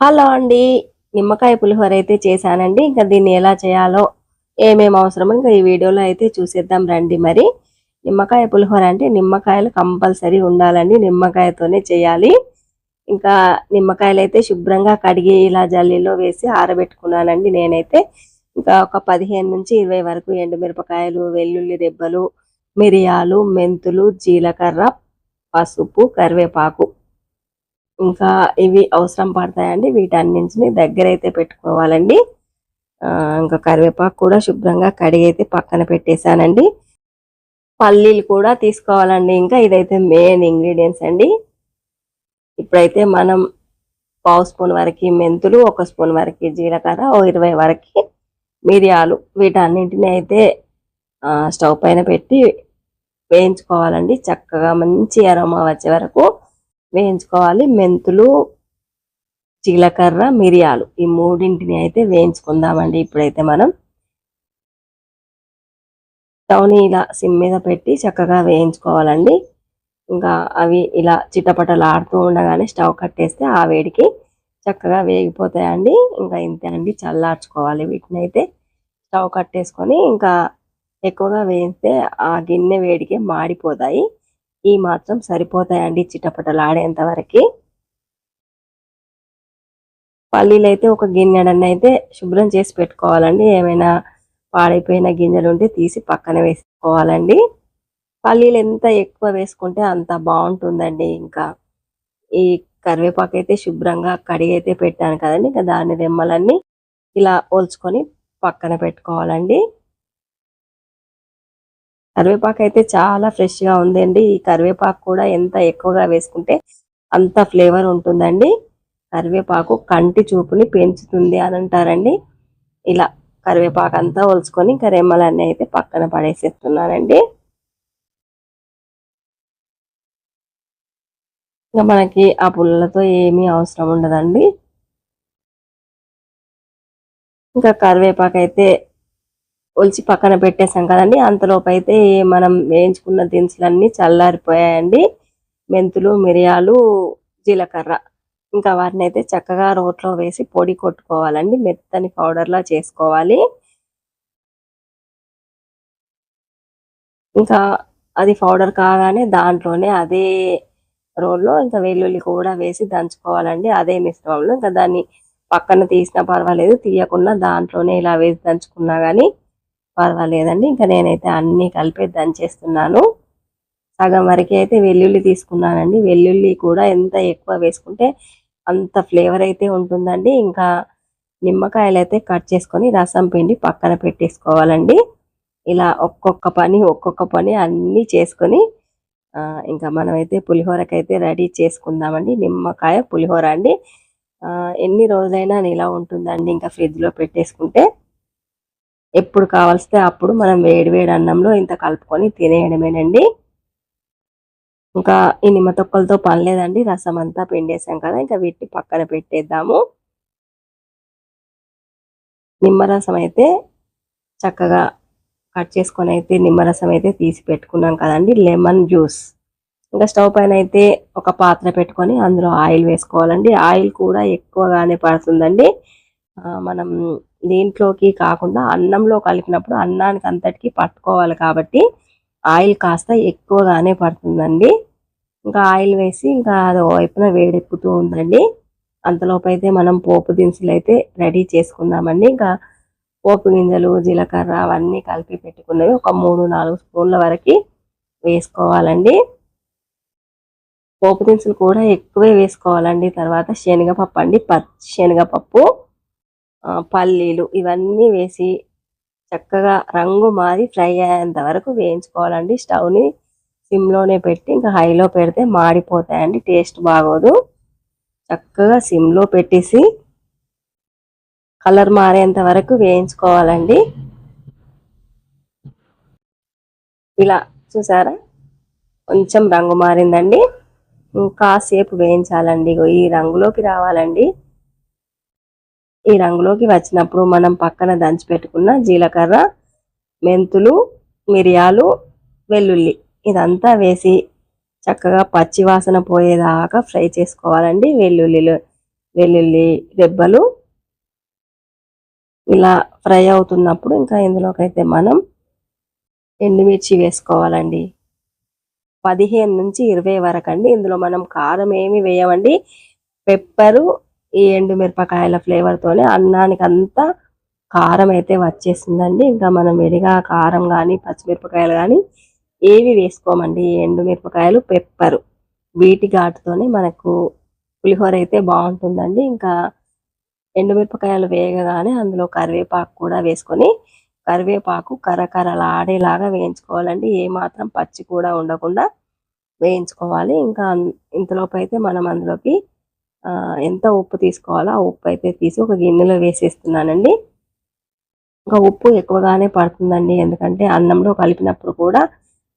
Hello అండి. నిమ్మకాయ పులిహోర అయితే చేశానండి. ఇంకా దీన్ని ఎలా చేయాలో ఏమేమి అవసరమో ఇంకా ఈ వీడియోలో అయితే చూసేద్దాం రండి మరి. నిమ్మకాయ పులిహోర అంటే నిమ్మకాయలు కంపల్సరీ ఉండాలండి. నిమ్మకాయతోనే చేయాలి. ఇంకా నిమ్మకాయలు అయితే శుభ్రంగా కడిగి ఇలా జల్లీలో వేసి ఆరబెట్టుకున్నానండి నేనైతే. ఇంకా ఒక పదిహేను నుంచి ఇరవై వరకు ఎండుమిరపకాయలు వెల్లుల్లి రెబ్బలు మిరియాలు మెంతులు జీలకర్ర పసుపు కరివేపాకు ఇంకా ఇవి అవసరం పడతాయండి. వీటన్నింటిని దగ్గర అయితే పెట్టుకోవాలండి ఇంకా కరివేపాకు కూడా శుభ్రంగా కడిగి అయితే పక్కన పెట్టేశానండి. పల్లీలు కూడా తీసుకోవాలండి. ఇంకా ఇదైతే మెయిన్ ఇంగ్రీడియంట్స్ అండి. ఇప్పుడైతే మనం పావు స్పూన్ వరకు మెంతులు ఒక స్పూన్ వరకు జీలకర్ర ఓ ఇరవై వరకు మిరియాలు వీటన్నింటిని అయితే స్టవ్ పైన పెట్టి వేయించుకోవాలండి. చక్కగా మంచి అరోమా వచ్చే వరకు వేయించుకోవాలి. మెంతులు జీలకర్ర మిరియాలు ఈ మూడింటిని అయితే వేయించుకుందామండి ఇప్పుడైతే మనం. స్టవ్ని ఇలా సిమ్ మీద పెట్టి చక్కగా వేయించుకోవాలండి. ఇంకా అవి ఇలా చిటపటలాడుతూ ఉండగానే స్టవ్ కట్టేస్తే ఆ వేడికి చక్కగా వేగిపోతాయండి. ఇంకా ఇంతే అండి చల్లార్చుకోవాలి వీటిని అయితే. స్టవ్ కట్టేసుకొని ఇంకా ఎక్కువగా వేయిస్తే ఆ గిన్నె వేడికి మాడిపోతాయి. ఈ మాత్రం సరిపోతాయండి చిటపటలాడేంత వరకు. పల్లీలు అయితే ఒక గిన్నెడన్ని అయితే శుభ్రం చేసి పెట్టుకోవాలండి. ఏమైనా పాడైపోయిన గింజలు ఉంటే తీసి పక్కన వేసుకోవాలండి. పల్లీలు ఎంత ఎక్కువ వేసుకుంటే అంత బాగుంటుందండి ఇంకా. ఈ కరివేపాకు అయితే శుభ్రంగా కడిగి అయితే పెట్టాను కదండి ఇంకా దాని రెమ్మలన్నీ ఇలా ఒలుచుకొని పక్కన పెట్టుకోవాలండి. కరివేపాకు అయితే చాలా ఫ్రెష్గా ఉందండి. ఈ కరివేపాకు కూడా ఎంత ఎక్కువగా వేసుకుంటే అంత ఫ్లేవర్ ఉంటుందండి. కరివేపాకు కంటి చూపుని పెంచుతుంది అని అంటారండి. ఇలా కరివేపాకు అంతా ఒలుచుకొని ఇంకా రెమ్మలన్నీ అయితే పక్కన పడేసేస్తున్నానండి. ఇంకా మనకి ఆ పుల్లలతో ఏమీ అవసరం ఉండదండి. ఇంకా కరివేపాకు అయితే ఒలిచి పక్కన పెట్టేసాం కదండి. అంతలోపు అయితే మనం వేయించుకున్న దినుసులన్నీ చల్లారిపోయాయండి. మెంతులు మిరియాలు జీలకర్ర. ఇంకా వాటిని అయితే చక్కగా రోట్లో వేసి పొడి కొట్టుకోవాలండి. మెత్తని పౌడర్లా చేసుకోవాలి. ఇంకా అది పౌడర్ కాగానే దాంట్లోనే అదే రోల్లో ఇంకా వెల్లుల్లి కూడా వేసి దంచుకోవాలండి. అదే మిశ్రమంలో. ఇంకా దాన్ని పక్కన తీసినా పర్వాలేదు. తీయకుండా దాంట్లోనే ఇలా వేసి దంచుకున్నా కానీ పర్వాలేదండి. ఇంకా నేనైతే అన్నీ కలిపి దంచేస్తున్నాను సగం వరకు అయితే వెల్లుల్లి తీసుకున్నానండి. వెల్లుల్లి కూడా ఎంత ఎక్కువ వేసుకుంటే అంత ఫ్లేవర్ అయితే ఉంటుందండి. ఇంకా నిమ్మకాయలు అయితే కట్ చేసుకొని రసం పిండి పక్కన పెట్టేసుకోవాలండి. ఇలా ఒక్కొక్క పని ఒక్కొక్క పని అన్నీ చేసుకొని ఇంకా మనమైతే పులిహోరకైతే రెడీ చేసుకుందామండి. నిమ్మకాయ పులిహోర అండి. ఎన్ని రోజులైనా నిలా ఉంటుందండి. ఇంకా ఫ్రిడ్జ్లో పెట్టేసుకుంటే ఎప్పుడు కావాల్స్తే అప్పుడు మనం వేడి వేడి అన్నంలో ఇంత కలుపుకొని తినేయడమేనండి. ఇంకా ఈ నిమ్మ తొక్కలతో పని లేదండి. రసం అంతా పిండేసాం కదా ఇంకా వీటిని పక్కన పెట్టేద్దాము. నిమ్మరసం అయితే చక్కగా కట్ చేసుకొని అయితే నిమ్మరసం అయితే తీసి పెట్టుకున్నాం కదండి లెమన్ జ్యూస్. ఇంకా స్టవ్ పైన అయితే ఒక పాత్ర పెట్టుకొని అందులో ఆయిల్ వేసుకోవాలండి. ఆయిల్ కూడా ఎక్కువగానే పడుతుందండి. మనం దీంట్లోకి కాకుండా అన్నంలో కలిపినప్పుడు అన్నానికి అంతటికి పట్టుకోవాలి కాబట్టి ఆయిల్ కాస్త ఎక్కువగానే పడుతుందండి. ఇంకా ఆయిల్ వేసి ఇంకా అది వైపున వేడెక్కుతూ ఉందండి. అంతలోపు అయితే మనం పోపు దినుసులు అయితే రెడీ చేసుకుందామండి. ఇంకా పోపు గింజలు జీలకర్ర అవన్నీ కలిపి పెట్టుకున్నవి ఒక మూడు నాలుగు స్పూన్ల వరకు వేసుకోవాలండి. పోపు దినుసులు కూడా ఎక్కువే వేసుకోవాలండి. తర్వాత శనగపప్పు అండి. పచ్చి శనగపప్పు. పల్లీలు ఇవన్నీ వేసి చక్కగా రంగు మారి ఫ్రై అయ్యేంత వరకు వేయించుకోవాలండి. స్టవ్ని సిమ్లోనే పెట్టి ఇంకా హైలో పెడితే మాడిపోతాయండి. టేస్ట్ బాగోదు. చక్కగా సిమ్లో పెట్టేసి కలర్ మారేంత వరకు వేయించుకోవాలండి. ఇలా చూసారా? కొంచెం రంగు మారిందండి. కాసేపు వేయించాలండి. ఈ రంగులోకి రావాలండి. ఈ రంగులోకి వచ్చినప్పుడు మనం పక్కన దంచి పెట్టుకున్న జీలకర్ర మెంతులు మిరియాలు వెల్లుల్లి ఇదంతా వేసి చక్కగా పచ్చి వాసన పోయేదాకా ఫ్రై చేసుకోవాలండి. వెల్లుల్లిలు వెల్లుల్లి దెబ్బలు ఇలా ఫ్రై అవుతున్నప్పుడు ఇంకా ఇందులోకైతే మనం ఎండుమిర్చి వేసుకోవాలండి. పదిహేను నుంచి ఇరవై వరకు అండి ఇందులో మనం కారం ఏమి వేయమండి. పెప్పరు ఈ ఎండుమిరపకాయల ఫ్లేవర్తోనే అన్నానికి అంతా కారం అయితే వచ్చేసిందండి. ఇంకా మనం విడిగా కారం కానీ పచ్చిమిరపకాయలు కానీ ఏవి వేసుకోమండి. ఎండుమిరపకాయలు పెప్పరు వీటి ఘాటుతోనే మనకు పులిహోర అయితే బాగుంటుందండి. ఇంకా ఎండుమిరపకాయలు వేగగానే అందులో కరివేపాకు కూడా వేసుకొని కరివేపాకు కరకరలాడేలాగా వేయించుకోవాలండి. ఏ మాత్రం పచ్చి కూడా ఉండకుండా వేయించుకోవాలి. ఇంకా ఇంతలోపు అయితే మనం అందులోకి ఎంత ఉప్పు తీసుకోవాలో ఆ ఉప్పు అయితే తీసి ఒక గిన్నెలో వేసేస్తున్నానండి. ఇంకా ఉప్పు ఎక్కువగానే పడుతుందండి. ఎందుకంటే అన్నంలో కలిపినప్పుడు కూడా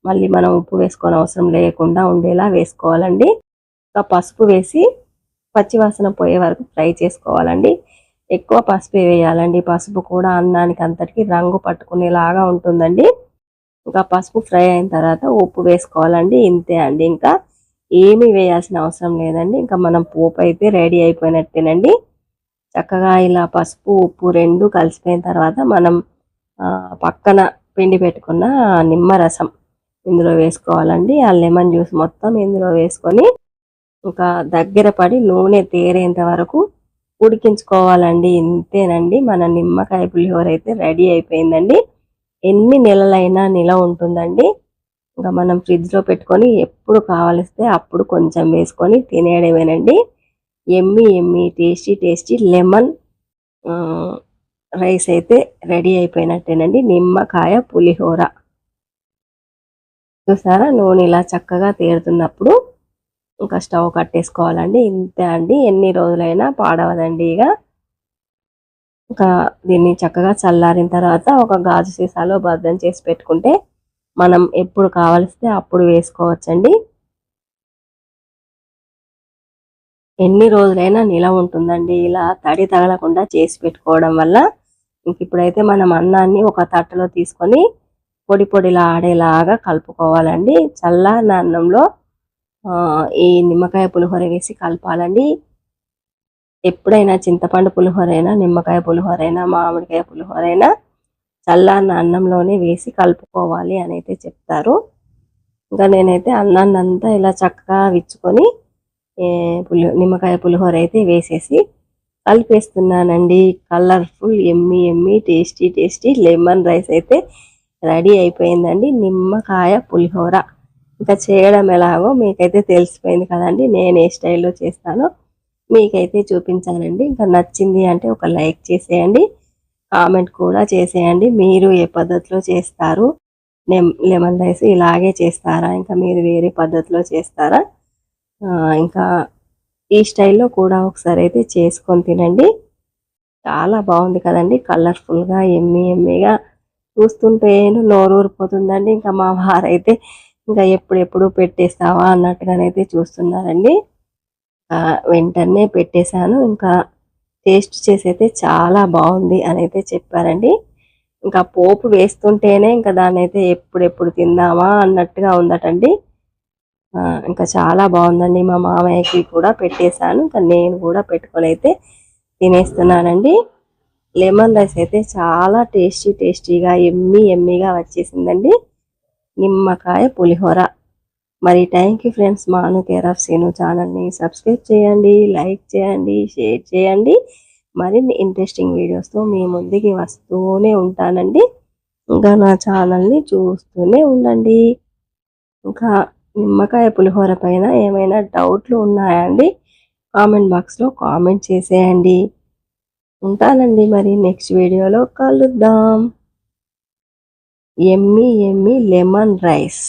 మళ్ళీ మనం ఉప్పు వేసుకోని అవసరం లేకుండా ఉండేలా వేసుకోవాలండి. ఇంకా పసుపు వేసి పచ్చివాసన పోయే వరకు ఫ్రై చేసుకోవాలండి. ఎక్కువ పసుపు వేయాలండి. పసుపు కూడా అన్నానికి అంతటికి రంగు పట్టుకునేలాగా ఉంటుందండి. ఇంకా పసుపు ఫ్రై అయిన తర్వాత ఉప్పు వేసుకోవాలండి. ఇంతే అండి. ఇంకా ఏమీ వేయాల్సిన అవసరం లేదండి. ఇంకా మనం పోపు అయితే రెడీ అయిపోయినట్టేనండి. చక్కగా ఇలా పసుపు ఉప్పు రెండు కలిసిపోయిన తర్వాత మనం పక్కన పిండి పెట్టుకున్న నిమ్మరసం ఇందులో వేసుకోవాలండి. ఆ లెమన్ జ్యూస్ మొత్తం ఇందులో వేసుకొని ఇంకా దగ్గర పడి నూనె తేరేంత వరకు ఉడికించుకోవాలండి. ఇంతేనండి. మన నిమ్మకాయ పులిహోర అయితే రెడీ అయిపోయిందండి. ఎన్ని నెలలైనా నిల ఉంటుందండి. ఇంకా మనం ఫ్రిడ్జ్లో పెట్టుకొని ఎప్పుడు కావలిస్తే అప్పుడు కొంచెం వేసుకొని తినేయడమేనండి. Yummy yummy tasty tasty lemon rice అయితే రెడీ అయిపోయినట్టేనండి. నిమ్మకాయ పులిహోర. చూసారా? నూనె ఇలా చక్కగా తేరుతున్నప్పుడు ఇంకా స్టవ్ కట్టేసుకోవాలండి. ఇంతే అండి. ఎన్ని రోజులైనా పాడవదండి ఇక. ఇంకా దీన్ని చక్కగా చల్లారిన తర్వాత ఒక గాజు సీసాలో భద్రం చేసి పెట్టుకుంటే మనం ఎప్పుడు కావలిస్తే అప్పుడు వేసుకోవచ్చండి. ఎన్ని రోజులైనా నిలవ ఉంటుందండి. ఇలా తడి తగలకుండా చేసి పెట్టుకోవడం వల్ల ఇంక ఇప్పుడైతే మనం అన్నాన్ని ఒక తట్టలో తీసుకొని పొడి పొడిలా ఆడేలాగా కలుపుకోవాలండి. చల్లారిన అన్నంలో ఈ నిమ్మకాయ పులిహోర వేసి కలపాలండి. ఎప్పుడైనా చింతపండు పులిహోర అయినా నిమ్మకాయ పులిహోర అయినా మామిడికాయ పులిహోర అయినా చల్లారిన అన్నంలోనే వేసి కలుపుకోవాలి అని అయితే చెప్తారు. ఇంకా నేనైతే అన్నాన్ని అంతా ఇలా చక్కగా విచ్చుకొని పులి నిమ్మకాయ పులిహోర అయితే వేసేసి కలిపేస్తున్నానండి. Colourful yummy yummy tasty tasty lemon rice అయితే రెడీ అయిపోయిందండి. నిమ్మకాయ పులిహోర. ఇంకా చేయడం ఎలాగో మీకైతే తెలిసిపోయింది కదండి. నేను ఏ స్టైల్లో చేస్తానో. మీకైతే చూపించానండి. ఇంకా నచ్చింది అంటే ఒక లైక్ చేసేయండి. కామెంట్ కూడా చేసేయండి. మీరు ఏ పద్ధతిలో చేస్తారు? లెమన్ రైస్ ఇలాగే చేస్తారా? ఇంకా మీరు వేరే పద్ధతిలో చేస్తారా? ఇంకా ఈ స్టైల్లో కూడా ఒకసారి అయితే చేసుకొని తినండి. చాలా బాగుంది కదండి. కలర్ఫుల్గా ఎమ్మి ఎమ్మిగా చూస్తుంటే నోరు ఊరిపోతుందండి. ఇంకా మా వారైతే ఇంకా ఎప్పుడెప్పుడు పెట్టేస్తావా అన్నట్టుగానైతే చూస్తున్నారండి. వెంటనే పెట్టేశాను. ఇంకా టేస్ట్ చేసి అయితే చాలా బాగుంది అని అయితే చెప్పారండి. ఇంకా పోపు వేస్తుంటేనే ఇంకా దాన్ని అయితే ఎప్పుడెప్పుడు తిందామా అన్నట్టుగా ఉందటండి. ఇంకా చాలా బాగుందండి మా మామయ్యకి కూడా పెట్టేశాను. ఇంకా నేను కూడా పెట్టుకొని అయితే తినేస్తున్నానండి. లెమన్ రైస్ అయితే చాలా టేస్టీ టేస్టీగా ఎమ్మి ఎమ్మిగా వచ్చేసిందండి. నిమ్మకాయ పులిహోర. మరి thank you friends Manu care of Seenu ఛానల్ని సబ్స్క్రైబ్ చేయండి లైక్ చేయండి షేర్ చేయండి. మరిన్ని ఇంట్రెస్టింగ్ వీడియోస్తో మీ ముందుకి వస్తూనే ఉంటానండి. ఇంకా నా ఛానల్ని చూస్తూనే ఉండండి. ఇంకా నిమ్మకాయ పులిహోర పైన ఏమైనా డౌట్లు ఉన్నాయండి కామెంట్ బాక్స్లో కామెంట్ చేసేయండి. ఉంటానండి మరి నెక్స్ట్ వీడియోలో కలుద్దాం. ఎమ్మి ఎమ్మి లెమన్ రైస్